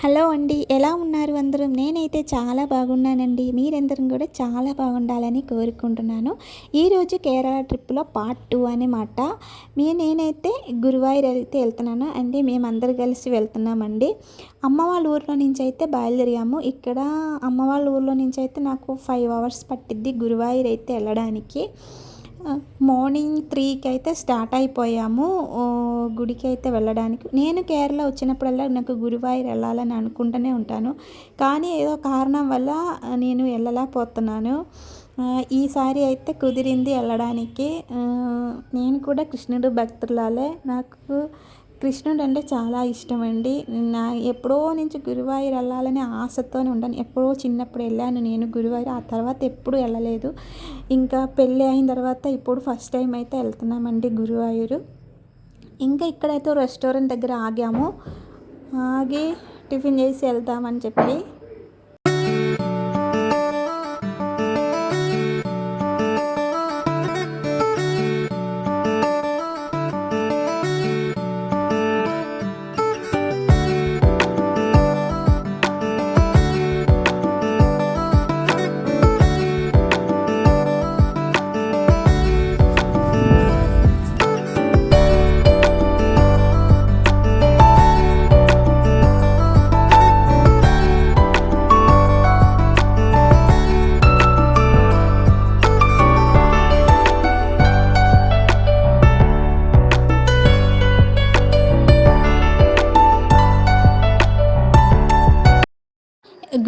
Hello అండి ఎలా ఉన్నారు అందరూ? నేనైతే చాలా బాగున్నానండి. మీరందరం కూడా చాలా బాగుండాలని కోరుకుంటున్నాను. ఈరోజు కేరళ ట్రిప్లో పార్ట్ టూ అనమాట మీ నేనైతే గురువాయూర్ అయితే వెళ్తున్నాను. అంటే మేమందరు కలిసి వెళ్తున్నామండి. అమ్మ వాళ్ళ ఊర్లో నుంచి అయితే బయలుదేరాము. ఇక్కడ అమ్మ వాళ్ళ ఊర్లో నుంచి అయితే నాకు ఫైవ్ అవర్స్ పట్టిద్ది గురువాయూర్ అయితే వెళ్ళడానికి. మార్నింగ్ త్రీకి అయితే స్టార్ట్ అయిపోయాము. గుడికి అయితే వెళ్ళడానికి. నేను కేరళ వచ్చినప్పుడల్లా నాకు గురువాయూర్ వెళ్ళాలని అనుకుంటూనే ఉంటాను. కానీ ఏదో కారణం వల్ల నేను వెళ్ళలేకపోతున్నాను ఈసారి అయితే కుదిరింది వెళ్ళడానికి. నేను కూడా కృష్ణుడు భక్తులాలే నాకు కృష్ణుడు అంటే చాలా ఇష్టం అండి నా ఎప్పుడో నుంచి గురువాయూర్ వెళ్ళాలని ఆశతోనే ఉంటాను ఎప్పుడో చిన్నప్పుడు వెళ్ళాను నేను గురువాయూర్. ఆ తర్వాత ఎప్పుడు వెళ్ళలేదు. ఇంకా పెళ్ళి అయిన తర్వాత ఇప్పుడు ఫస్ట్ టైం అయితే వెళ్తున్నామండి గురువాయూరు. ఇంకా ఇక్కడైతే రెస్టారెంట్ దగ్గర ఆగాము. ఆగి టిఫిన్ చేసి వెళ్తామని చెప్పి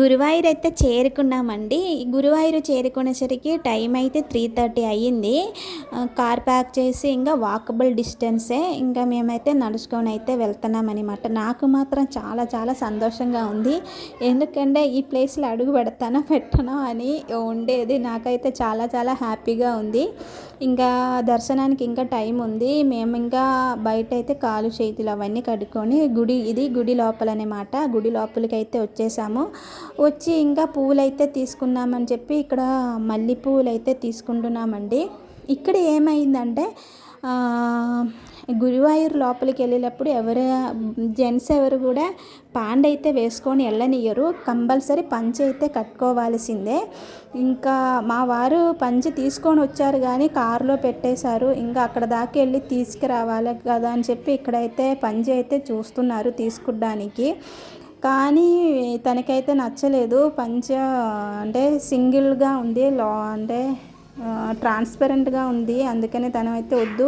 గురువాయూర్ అయితే చేరుకున్నామండి. గురువాయూరు చేరుకునేసరికి టైం అయితే త్రీ థర్టీ అయ్యింది. కార్ ప్యాక్ చేసి ఇంకా వాకబుల్ డిస్టెన్సే ఇంకా మేమైతే నడుచుకొని అయితే వెళ్తున్నామన్నమాట. నాకు మాత్రం చాలా చాలా సంతోషంగా ఉంది. ఎందుకంటే ఈ ప్లేస్లో అడుగు పెడతానో పెట్టనో అని ఉండేది. నాకైతే చాలా చాలా హ్యాపీగా ఉంది. ఇంకా దర్శనానికి ఇంకా టైం ఉంది. మేము ఇంకా బయట అయితే కాలు చేతులు అవన్నీ కడుక్కొని గుడి ఇది గుడి లోపలనమాట గుడి లోపలికి అయితే వచ్చేసాము. వచ్చి ఇంకా పువ్వులైతే తీసుకున్నామని చెప్పి ఇక్కడ మల్లె పువ్వులైతే అయితే తీసుకుంటున్నామండి. ఇక్కడ ఏమైందంటే గురువాయూరు లోపలికి వెళ్ళేటప్పుడు ఎవరు జెంట్స్ ఎవరు కూడా పాండ్ అయితే వేసుకొని వెళ్ళనియరు కంపల్సరీ పంచి అయితే కట్టుకోవాల్సిందే. ఇంకా మా వారు పంచి తీసుకొని వచ్చారు కానీ కారులో పెట్టేశారు. ఇంకా అక్కడ దాకా వెళ్ళి తీసుకురావాలి కదా అని చెప్పి ఇక్కడైతే పంచి అయితే చూస్తున్నారు తీసుకోవడానికి కానీ తనకైతే నచ్చలేదు. పంచ అంటే సింగిల్గా ఉంది. లా అంటే ట్రాన్స్పరెంట్గా ఉంది. అందుకని తను అయితే వద్దు.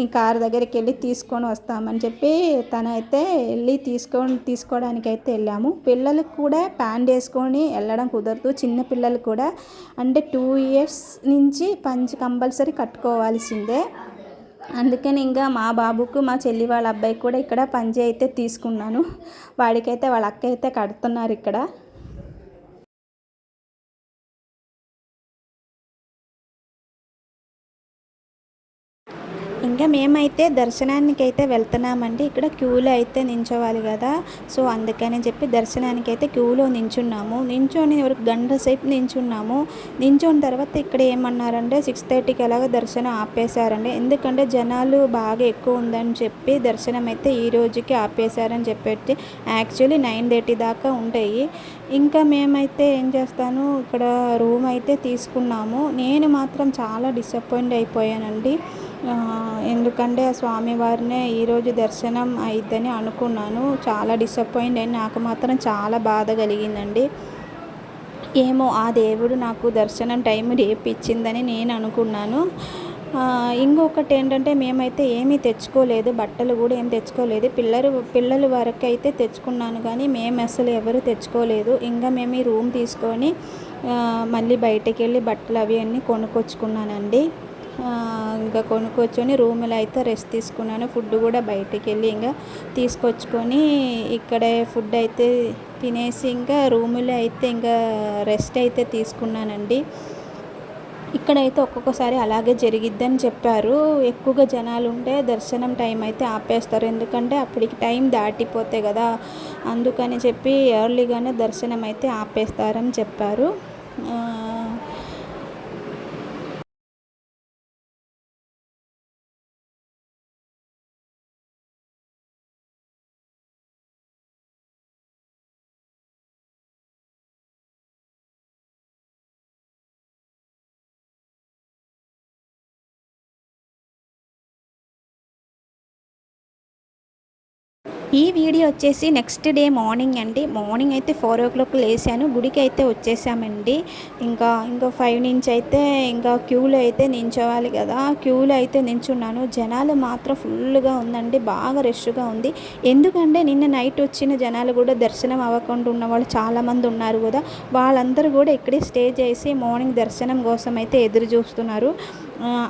ఈ కార్ దగ్గరికి వెళ్ళి తీసుకొని వస్తామని చెప్పి తనైతే వెళ్ళి తీసుకొని తీసుకోవడానికి అయితే వెళ్ళాము. పిల్లలకు కూడా ప్యాంట్ వేసుకొని వెళ్ళడం కుదరదు. చిన్న పిల్లలు కూడా. అంటే టూ ఇయర్స్ నుంచి పంచ్ కంపల్సరీ కట్టుకోవాల్సిందే. అందుకని ఇంకా మా బాబుకు మా చెల్లి వాళ్ళ అబ్బాయికి కూడా ఇక్కడ పంజి అయితే తీసుకున్నాను. వాడికైతే వాళ్ళ అక్క అయితే కడుతున్నారు ఇక్కడ. ఇంకా మేమైతే దర్శనానికి అయితే వెళ్తున్నామండి. ఇక్కడ క్యూలో అయితే నించోవాలి కదా. సో అందుకని చెప్పి దర్శనానికి అయితే క్యూలో నించున్నాము. నించొని ఒక గంట సేపు నించున్నాము. నించున్న తర్వాత ఇక్కడ ఏమన్నారంటే సిక్స్ థర్టీకి అలాగ దర్శనం ఆపేశారండి. ఎందుకంటే జనాలు బాగా ఎక్కువ ఉందని చెప్పి దర్శనం అయితే ఈ రోజుకి ఆపేశారని చెప్పేసి యాక్చువల్లీ నైన్ థర్టీ దాకా ఉంటాయి. ఇంకా మేమైతే ఏం చేస్తాను ఇక్కడ రూమ్ అయితే తీసుకున్నాము. నేను మాత్రం చాలా డిసప్పాయింట్ అయిపోయానండి. ఎందుకంటే ఆ స్వామివారినే ఈరోజు దర్శనం అయిద్దని అనుకున్నాను. చాలా డిసప్పాయింట్ అయింది. నాకు మాత్రం చాలా బాధ కలిగిందండి. ఏమో ఆ దేవుడు నాకు దర్శనం టైం రేపు ఇచ్చిందని నేను అనుకున్నాను. ఇంకొకటి ఏంటంటే మేమైతే ఏమీ తెచ్చుకోలేదు. బట్టలు కూడా ఏం తెచ్చుకోలేదు. పిల్లలు పిల్లల వరకు అయితే తెచ్చుకున్నాను కానీ మేము అసలు ఎవరు తెచ్చుకోలేదు. ఇంకా మేము ఈ రూమ్ తీసుకొని మళ్ళీ బయటకు వెళ్ళి బట్టలు అవి అన్నీ కొనుక్కొచ్చుకున్నానండి. ఇంకా కొనుక్కొచ్చుకొని రూమ్లో అయితే రెస్ట్ తీసుకున్నాను. ఫుడ్ కూడా బయటికి వెళ్ళి ఇంకా తీసుకొచ్చుకొని ఇక్కడే ఫుడ్ అయితే తినేసి ఇంకా రూములో అయితే ఇంకా రెస్ట్ అయితే తీసుకున్నానండి. ఇక్కడైతే ఒక్కొక్కసారి అలాగే జరిగిద్దని చెప్పారు. ఎక్కువగా జనాలు ఉంటే దర్శనం టైం అయితే ఆపేస్తారు. ఎందుకంటే అప్పటికి టైం దాటిపోతే కదా. అందుకని చెప్పి ఎర్లీగానే దర్శనం అయితే ఆపేస్తారని చెప్పారు. ఈ వీడియో వచ్చేసి నెక్స్ట్ డే మార్నింగ్ అండి. మార్నింగ్ అయితే ఫోర్ ఓ క్లాక్ లేసాను గుడికి అయితే వచ్చేసామండి. ఇంకా ఇంకా ఫైవ్ నుంచి అయితే ఇంకా క్యూలో అయితే నించోవాలి కదా. క్యూలో అయితే నించున్నాను. జనాలు మాత్రం ఫుల్గా ఉందండి. బాగా రష్గా ఉంది. ఎందుకంటే నిన్న నైట్ వచ్చిన జనాలు కూడా దర్శనం అవ్వకుండా ఉన్న వాళ్ళు చాలామంది ఉన్నారు కదా. వాళ్ళందరూ కూడా ఇక్కడే స్టే చేసి మార్నింగ్ దర్శనం కోసం అయితే ఎదురు చూస్తున్నారు.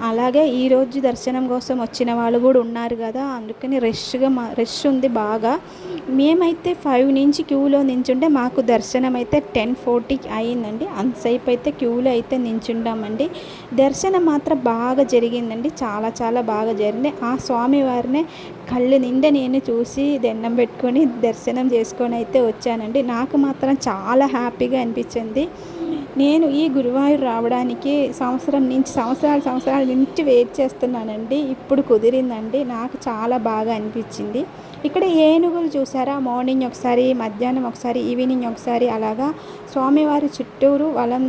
అలాగే ఈరోజు దర్శనం కోసం వచ్చిన వాళ్ళు కూడా ఉన్నారు కదా అందుకని రష్గా మా రష్ ఉంది బాగా. మేమైతే ఫైవ్ నుంచి క్యూలో నించుంటే మాకు దర్శనం అయితే టెన్ ఫోర్టీకి అయిందండి. అంతసేపు అయితే క్యూలో అయితే నించుండామండి దర్శనం మాత్రం బాగా జరిగిందండి. చాలా చాలా బాగా జరిగింది. ఆ స్వామివారిని కళ్ళు నిండా నేను చూసి దండం పెట్టుకొని దర్శనం చేసుకొని అయితే వచ్చానండి. నాకు మాత్రం చాలా హ్యాపీగా అనిపించింది. నేను ఈ గురువాయూరు రావడానికి సంవత్సరం నుంచి సంవత్సరాల సంవత్సరాల నుంచి వెయిట్ చేస్తున్నానండి. ఇప్పుడు కుదిరిందండి. నాకు చాలా బాగా అనిపించింది. ఇక్కడ ఏనుగులు చూసారా? మార్నింగ్ ఒకసారి మధ్యాహ్నం ఒకసారి ఈవినింగ్ ఒకసారి అలాగా స్వామివారి చుట్టూరు వలం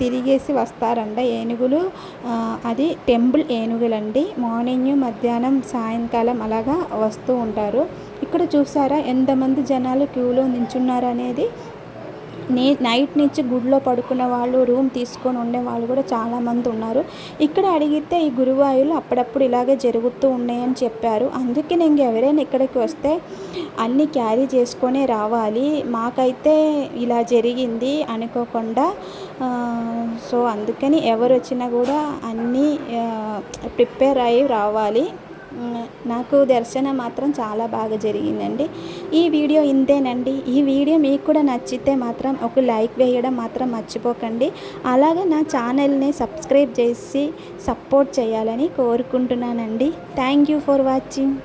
తిరిగేసి వస్తారంట ఏనుగులు. అది టెంపుల్ ఏనుగులండి. మార్నింగ్ మధ్యాహ్నం సాయంకాలం అలాగా వస్తూ ఉంటారు. ఇక్కడ చూసారా? ఎంతమంది జనాలు క్యూలో నించున్నారు అనేది నే నైట్ నుంచి గుడిలో పడుకున్న వాళ్ళు రూమ్ తీసుకొని ఉండే వాళ్ళు కూడా చాలామంది ఉన్నారు. ఇక్కడ అడిగితే ఈ గురువాయులు అప్పుడప్పుడు ఇలాగే జరుగుతూ ఉన్నాయని చెప్పారు. అందుకే నేను ఎవరైనా ఇక్కడికి వస్తే అన్నీ క్యారీ చేసుకొనే రావాలి. మాకైతే ఇలా జరిగింది అనుకోకుండా సో అందుకని ఎవరు వచ్చినా కూడా అన్నీ ప్రిపేర్ అయ్యి రావాలి. నాకు దర్శనం మాత్రం చాలా బాగా జరిగిందండి. ఈ వీడియో ఇంతేనండి. ఈ వీడియో మీకు కూడా నచ్చితే మాత్రం ఒక లైక్ వేయడం మాత్రం మర్చిపోకండి. అలాగే నా ఛానల్ని సబ్స్క్రైబ్ చేసి సపోర్ట్ చేయాలని కోరుకుంటున్నానండి. Thank you for watching.